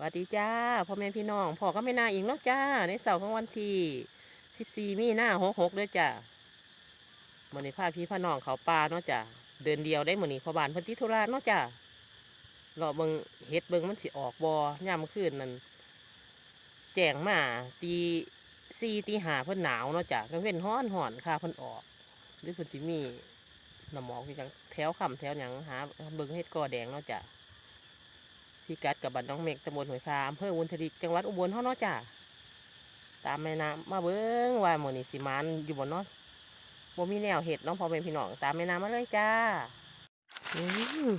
สวัสดีจ้าพ่อแม่พี่น้องพ่อก็ไม่นาอีกเนาะจ้า ในเสาร์ของวันที่สิบสี่มีนาหกหกเลยจ้ามื่อนี้พาพี่พาน้องเขาป่าเนาะจ้าเดินเดียวได้หมือนี้พอบานพันธิธุระเนาะจ้ารอเบิงเฮ็ดเบิงมันสิออกบอย่ามขึ้นนั่นแจงมาตีสี่ตีหาเพิ่นหนาวเนาะจ้าก็เว้นห้อนห่อนค่ะเพิ่นออกหรือเพิ่นสิมีน้ำหมอกอยู่จังแถวคำแถวหยังหาเบิงเฮ็ดกอแดงเนาะจ้า พี่กัดกับบันน้องเมกตำบลหอยคาอำเภอวุนทริกจังหวัดอุบลเท่าเนาะจ้าตามแม่น้ำมาเบิ้งว่าหมอนี่สิมานอยู่บนนาะบ่มีแนวเห็ดน้องพอเป็นพี่น้องตามแม่น้ำมาเลยจ้าอืม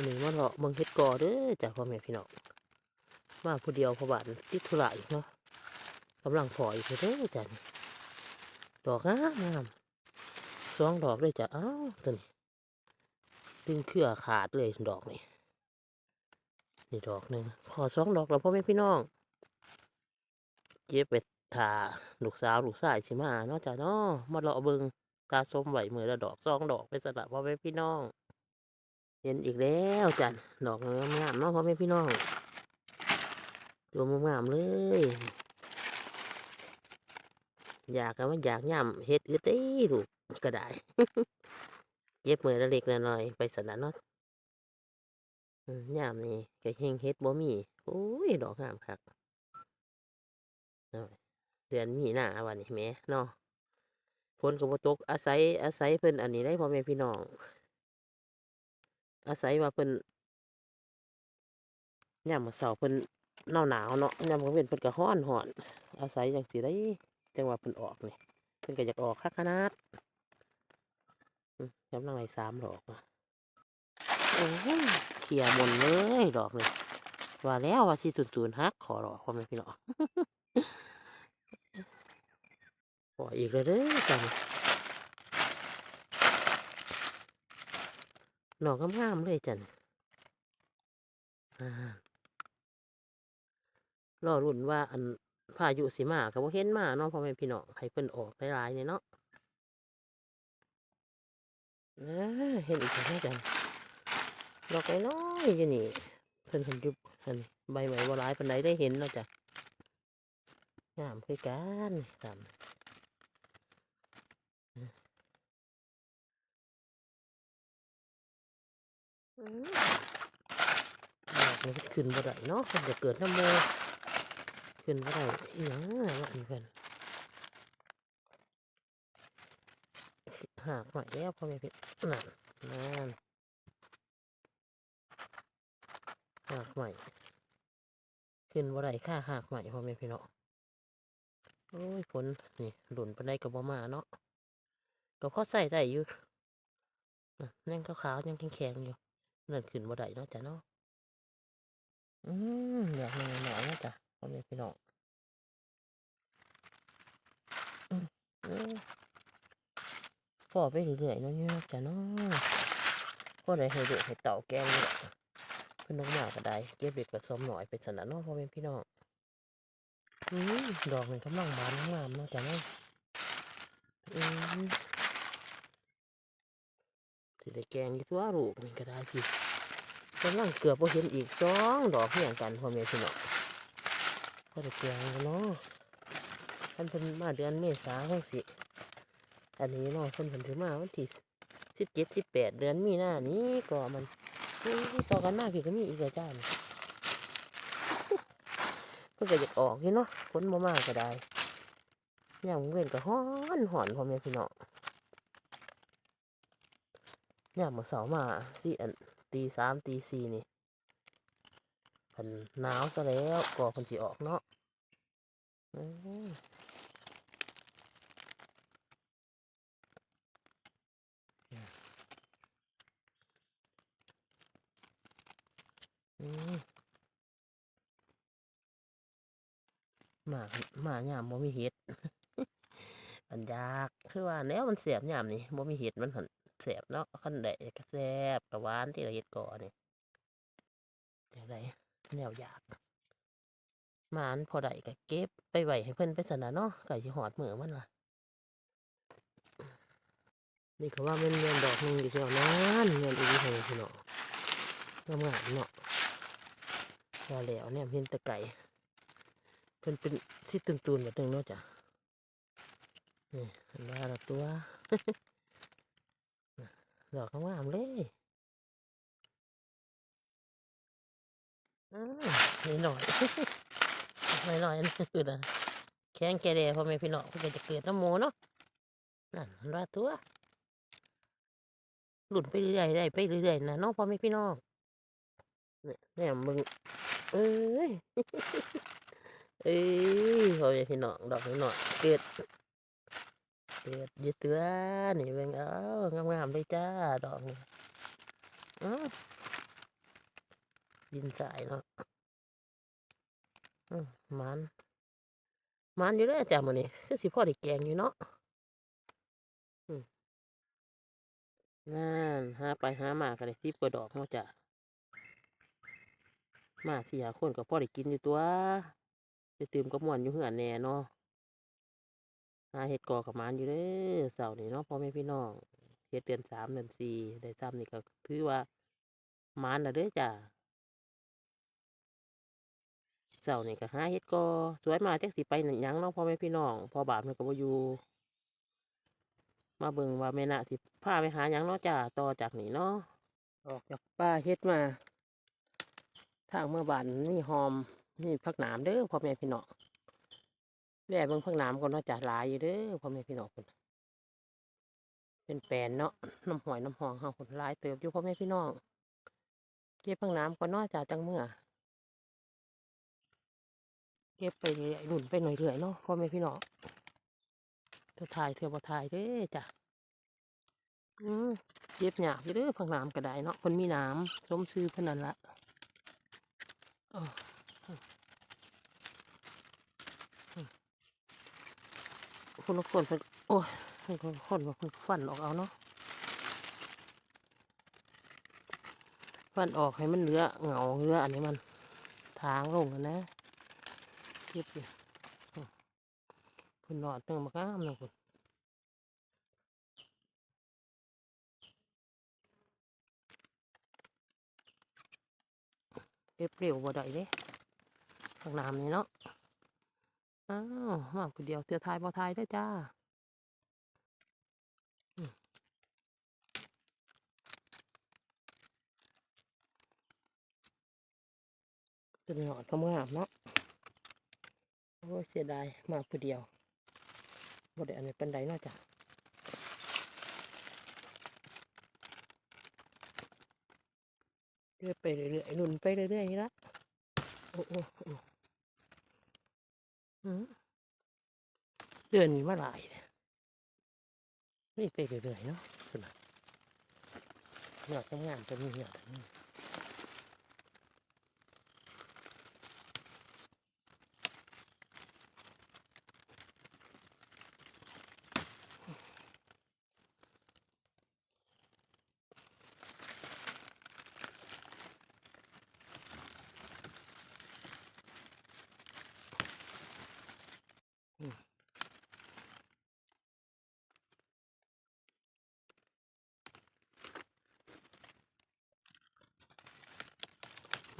นนี้มาเลาะเบิ่งเห็ดก่อเด้อจ้าพ่อแม่พี่น้องมาผู้เดียวพอบานติดธุระอีกเนาะกำลังพออีกเด้อจ้านี่ดอกงามงามสองดอกเลยจ้ะอ้าวตัวนี้ดึงเครือขาดเลยดอกนี่ นี่ดอกหนึ่งขอสองดอกแล้วพ่อแม่พี่น้อง เจ็บไปถ่าลูกสาวลูกชายสิมาเนาะจ้ะเนาะมาเลาะเบิงตาส้มไหวมือละดอกสองดอกไปสละพ่อแม่พี่น้อง เห็นอีกแล้วจ้ะดอกงามๆเนาะพ่อแม่พี่น้องตัวงามๆเลยอยากกันว่าอยากย่ำเฮ็ดก็ได้ลูกก็ได้ เย็บมือละเล็กละน้อยไปสนะเนาะ ยามนี่ก็เฮงเฮ็ดบ่มีโอ้ย ดอกงามคักเดือนมีหน้าวันนี้แม่เนาะฝนก็บ่ตกอาศัย อาศัยเพิ่นอันนี้ได้พ่อแม่พี่น้อง อาศัยว่าเพิ่นยามมื้อเช้าเพิ่นหนาวหนาวเนาะยามกลางเว้นเพิ่นก็ร้อนร้อน อาศัยจังสิได้จังว่าเพิ่นออกนี่เพิ่นก็อยากออกคักขนาดอืมกำลังไว้สามดอกว่ะ โอ้ยเขี่ยหมนเลยดอกเลยว่าแล้วว่าสิตุนตุนฮักขอรอพ่อแม่พี่น้องขออีกเลยเด้อจังดอกงามๆเลยจันรอรุ่นว่าอันพายุสิมาก็บ่เห็นมาเนาะพ่อแม่พี่น้องให้เพิ่นออกหลายๆเนี่ยเนาะเห็นอีกแล้วจัน ดอกน้อยๆอยู่นี่เพิ่นเพิ่นยุบเพิ่นใบใหม่บ่หลายปานใดได้เห็นเนาะจ้ะงามคือกันตามมดอกมันขึ้นบ่ได้เนาะมันจะเกิดน้ำโมขึ้นบ่ได้อีหยังว่าอีเพิ่นหากใหม่แล้วพ่อแม่พี่นั่นนั่น หากใหม่ ขึ้นบ่ได้ค่าหากใหม่พ่อแม่พี่น้องโอ้ยฝนนี่หลุนไปได้กับบ่มาเนาะก็พอใส่ได้อยู่น่ยังขาวๆยังแข็งๆอยู่นั่นขึ้นบ่ได้เนาะจ้ะเนาะอืมอยากหน่อยหน่อยนะจ้ะพ่อแม่พี่น้องอืมเออพอไปเรื่อยๆเนาะเนี่ยจ้ะเนาะพอได้ให้เด็กให้เต่าแกงเลย พิ่นลงมาก็ได้เก็บเบ็ดผสมหน่อยเป็นสนะเนาะพ่อแม่พี่น้องอืมดอกมันกำลังบานงามเนาะจ้ะเนาะอืมสิได้แกงอยู่ตัวลูกนี่ก็ได้พี่กำลังเกือบบ่เห็นอีกสองดอกเพียงกันพ่อแม่พี่น้องก็ได้แกงกันเนาะท่านเพิ่นมาเดือนเมษาเพิ่งสิอันนี้เนาะเพิ่นเพิ่นถือมาวันที่สิบเจ็ดสิบแปดเดือนมีหน้านี้ก็มัน อุ้ยต่อกันมากพี่ก็มีอีกอาจารย์เพื่อก็อยากออกอยู่เนาะฝนบ่มากก็ได้ย่างเว้นก็ฮ้อนหอนพ่อแม่พี่น้องย่างมาเสามาสี่อันตีสามตีสี่นี่พันหนาวซะแล้วก่อพันสิออกเนาะ อืมอืมหมาหยามบ่มีเห็ดอันยากคือว่าแนวมันเสียบย่ามนี่บ่มีเห็ดมันหันเสียบเนาะคันใดก็แซ่บกระวานที่เราเฮ็ดก่อนี่จังไดแนวยากหมานพอได้ก็เก็บไปไหวให้เพิ่อนไปสนะเนาะไก่สิหอดเหมือมันล่ะนี่เขาว่ามันเงินดอกหนึงอยู่แถวนั้นเงินอีกให้พี่น้องงามเนาะ ว่าแล้วเนี่ยเห็นตะไก่เพิ่นเป็นที่ตุนๆแบบนึงเนาะจ้ะนี่เห็นว่าละตัวดอกงามเลยนี่หน่อยไม่หน่อยนี่คืออะไรแข้งแกแดพ่อแม่พี่น้องเพิ่นก็จะเกิดน้ำโมเนาะนั่นเห็นว่าตัวหลุดไปเรื่อยๆได้ไปเรื่อยๆนะน้องพ่อแม่พี่น้องเนี่ยเนี่ยมึง เอ้ยเอ้ยพอแม่พี่น้องดอกนี้หน่อยเกิดเกิดยืดเตัวนี่เบิ่งเอางามๆเลยจ้าดอกนี้อ้าวดินสายเนาะมันมันอยู่แล้วจ้ามื้อนี้คือสิพ่อได้แกงอยู่เนาะนั่นหาไปหามาก็ได้สิบกว่าดอกเนาะจ้ะ มาสี่หาคนก็พอได้กินอยู่ตัวจะตื่มกับม่วนอยู่เหือนแหน่เนาะหาเห็ดกอกับมานอยู่เด้อเสาร์นี้เนาะพ่อแม่พี่น้องเฮ็ดเดือนสามเดือนสี่ได้ซ้ำนี่ก็ถือว่ามานละเด้อจ้ะเสาร์นี่ก็หาเฮ็ดกอสวยมาแจักสิไปหยังเนาะพ่อแม่พี่น้องพอบาปมันก็บ่อยู่มาเบิ่งว่าแม่นะสิพาไปหาหยังเนาะจ้าต่อจากนี้เนาะออกจากป่าเฮ็ดมา ทางเมื่อบานมีหอมมีผักหนามเด้อพ่อแม่พี่น้องแว่เบิ่งผักหนามก่อนเนาจ้าหลายอยู่เด้อพ่อแม่พี่น้องคนเป็นแปลนเนาะน้ำหอยน้ำหองเฮาคนหลายเติบอยู่พ่อแม่พี่น้องเก็บผักหนามก่อนเนาจ้าจังเมื่อเก็บไปเรื่อยหนุนไปหน่อยเรื่อยเนาะพ่อแม่พี่น้องเธอถ่ายเธอบ่ถ่ายเด้อจ้ะอืมเย็บหยาบอยู่เด้อผักน้ำก็ได้เนาะคนมีน้ำสมซื้อเท่านั้นละ คนละคนเพิ่นโอ้ยคนละคนว่าเพิ่นฟันออกเอาเนาะฟันออกให้มันเหลือเหงาเหลืออันนี้มัน ทางลงนะเก็บอยู่อืมเพิ่นอดเติมมากามเลยคุณ เก็บเร็วบ่ได้เด้ข้างน้ำนี่เนาะ อ้าว มาผู้เดียวเตือทายบ่ทายได้จ้าเป็นหอดทำงามเนาะ โอ้เสียดาย มาผู้เดียวบ่ได้อันนี้เป็นไดเนาะจ้ะ เรื่อยไปเรื่อยๆหนุนไปเรื่อยๆนี่ละโอ้โอ้โอ้เดือนนี้มาหลายเลยนี่ไปเรื่อยๆเนาะสุดนะหยอดงามจะมีหยอดอัน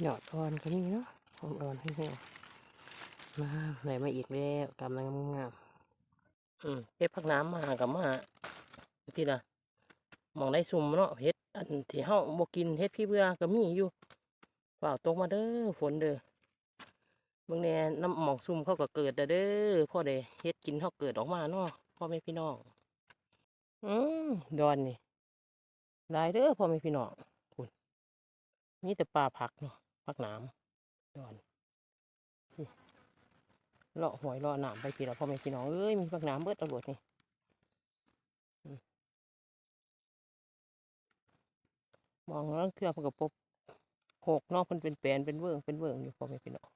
หยอดอ่อนก็มีเนาะหอมอ่อนให้หัวมาไหนมาอีกแล้วกำลังงามอืมเฮ็ดผักน้ำมากับมาทีละมองได้ซุ่มเนาะเฮ็ดอันที่เฮาบ่กินเฮ็ดพี่เบื่อก็มีอยู่ฝาตกมาเด้อฝนเด้อเบิ่งแน่น้ำหมองซุ่มเขาก็เกิดเด้อพ่อได้เฮ็ดกินเขาเกิดออกมาเนาะพ่อแม่พี่น้องอืมดอนนี่หลายเด้อพ่อแม่พี่น้องคุณมีแต่ปลาผักเนาะ ผักน้ำดอนเลาะหวยเลาะหนามไปพี่เราพ่อแม่พี่น้องเอ้ยมีผักน้ำเบิดตำรวจนี่มองแล้วเทือมันกับปบหกนอกมันเป็นแปลนเป็นเวิงเป็นเวิงอยู่พอไม่พี่น้อง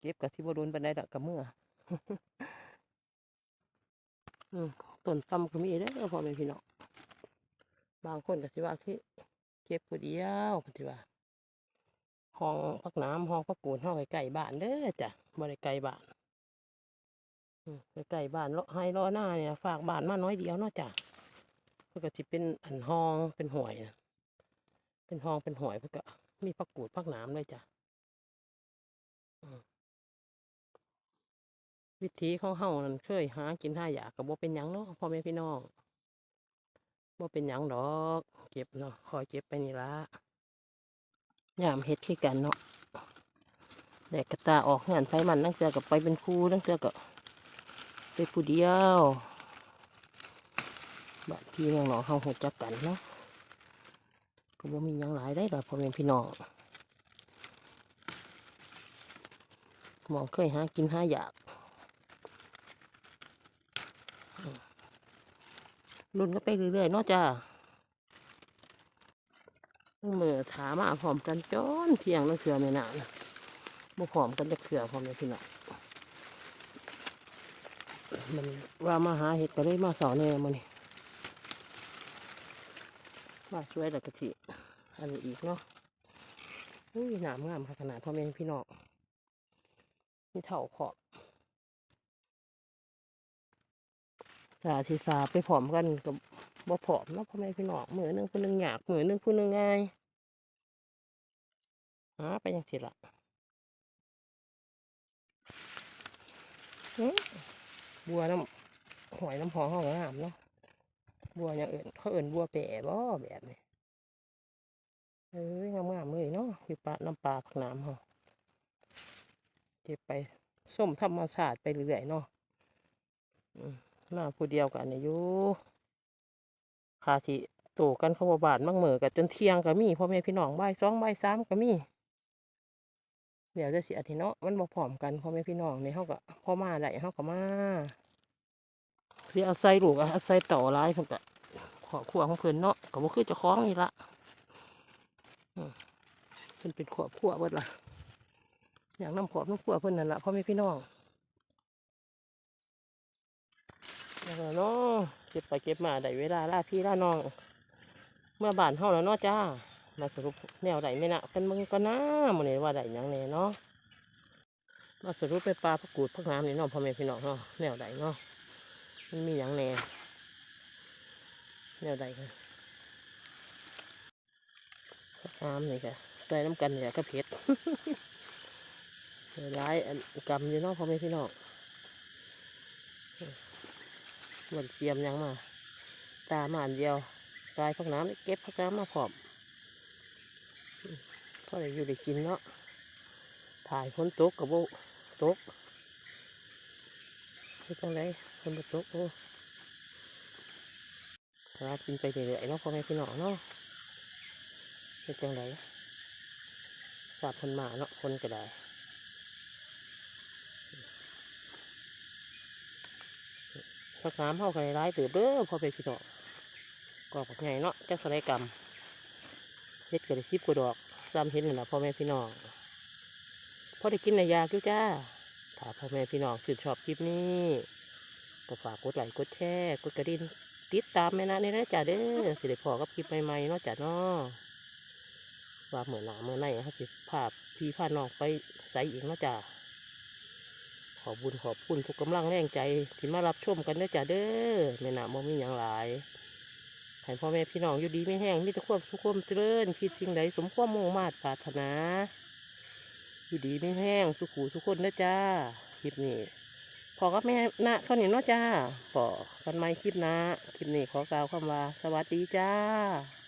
เก็บกับที่บโดนบันไดดอกกับเมื่อต้นตำก็มีเด้อพ่อแม่พี่น้องบางคนก็สิว่าคือ ก็บผู้เดียวก็สิว่าห้องพักน้ำห้องพักกูนห้องไก่บ้านเด้อจ้ะบ่ได้ไก่บ้านไก่บ้านเลาะให้รอหน้าเนี่ยฝากบ้านมาน้อยเดียวเนาะจ้ะมันก็สิเป็นอันห้องเป็นหวยนะเป็นห้องเป็นหอยเพื่อก็มีผักกูดผักน้ำเลยจ้ะวิธีของเฮานั่นเคยหากินหาอยากกับบ่เป็นยังเนาะพ่อแม่พี่น้อง บ่เป็นหยังดอก เก็บเนาะคอยเก็บไปนี่ละยามเฮ็ดคือกันเนาะแดกกระตาออกงานไฟมันนั่งเสือกับไปเป็นครูนั่งเสือกับไปผู้เดียวบ้านพี่เมืองหนองเฮาหดจักกันเนาะก็บ่มียังหลายได้ดอกพ่อแม่พี่น้องมองเคยหากินหาอยากอืม รุนก็ไปเรื่อยๆเนาะจ้าเมื่อถามาพร้อมกันจนเที่ยงนั่งเสือไม่นานบ่พร้อมกันจะเขือพ่อแม่พี่น้องมันว่ามาหาเห็ดก็เลยมาสอนแน่มันนี่ยมาช่วยแต่กะทิอันนี้อีกเนาะอุ้ยหนามงามขนาดพ่อแม่พี่น้องนี่เท่าขอบ สาธิสาไปผอมกันกับบ่ผอมเนาะพ่อแม่พี่น้องมือหนึงผู้นึงหยาบมือหนึงผู้นึงง่ายหาไปยังสิละบัวน้ำหอยน้ำหอมเขาก็งามเนาะบัวอย่างอื่นเขาเอื่นบัวแปะบ่แบบนี้เอ้ยงามๆเลยเนาะอยู่ปลาน้ำปลาผักน้ำเขาเก็บไปส้มธรรมศาสตร์ไปเรื่อยๆเนาะอืม หน้าผู้เดียวกันเนี่ยอยู่คาสิโตกันเขาบาบาดมั่งเหมือกันจนเที่ยงก็มีพ่อแม่พี่น้องใบสองใบสามก็มี เดี๋ยวจะเสียทีเนาะมันบ่พร้อมกันพ่อแม่พี่น้องในเขาก็พ่อมาได้เขาก็มาเสียอาใส่ลูกอะอาใส่ต่อร้ายเพิ่นก็ขอขวของเพิ่นเนาะก็บ่คือจะคล้องนี่ละเพิ่นเป็นขวบขวบเบิดละอยากนำขวบน้ำขวบเพิ่นนั่นละพ่อแม่พี่น้อง แล้วก็เนาะเก็บไปเก็บมาได้เวลาล่าพี่ล่าน้อง เมื่อบานเฮาแล้วเนาะจ้า มาสรุปแนวใดไม่นะกันมึงก็น่ามื้อนี้ว่าได้หยังแน่เนาะมาสรุปไปปลาผักกูดผักน้ำนี่เนาะพ่อแม่พี่น้องเนาะแนวใดเนาะมันมีหยังแน่แนวใดค่ะน้ำนี่ค่ะใส่น้ำกันเนี่ยก็เผ็ดร้ายอันกำอยู่เนาะพ่อแม่พี่น้อง หมือนเตรียมยังมา ตามาอันเดียวกายพักน้ำเก็บพักน้ำมาพร้อมก็เลยอยู่ได้กินเนาะถ่ายฝนตกกับโบตกเป็นจังไรฝนบ่ตกโอ้รับกินไปเรื่อยๆเนาะพ่อแม่พี่น้องเนาะเป็นจังไดฝากคนมาเนาะคนก็ได้ สักน้ำเข้ากันร้ายเติบเด้อพ่อแม่พี่น้องกอกผักไงเนาะจักสไลกรรมเฮ็ดกระสิบกระดอกตามเห็นนั่นล่ะพ่อแม่พี่น้องพอได้กินในยากิ้วจ้าถ้าพ่อแม่พี่น้องชื่นชอบคลิปนี้ก็ฝากกดไลค์กดแชร์กดกระดิ่งติดตามแม่นะนี่นะจ้าเด้อสิได้พอกับคลิปใหม่ๆเนาะจ้าเนาะว่าเหมือนหนาเมื่อไหร่เขาสิภาพพี่พาน้องไปใส่เอีกเนาะจ้า ขอบุญขอบคุณทุกกำลังแรงใจ ที่มารับชมกันเด้อจ้าเด้อแม่นาบ่มีอย่างหลายให้พ่อแม่พี่น้องอยู่ดีไม่แห้งมีแต่ความสุขความเจริญคิดสิ่งใดสมความมุ่งมาตรปรารถนา อยู่ดีไม่แห้งสุขูสุขคนเด้อจ้าคลิปนี้พอกับแม่นะเท่านี้เนาะจ้าพอกันไหมคลิปนะคลิปนี้ขอกล่าวคำว่า สวัสดีจ้า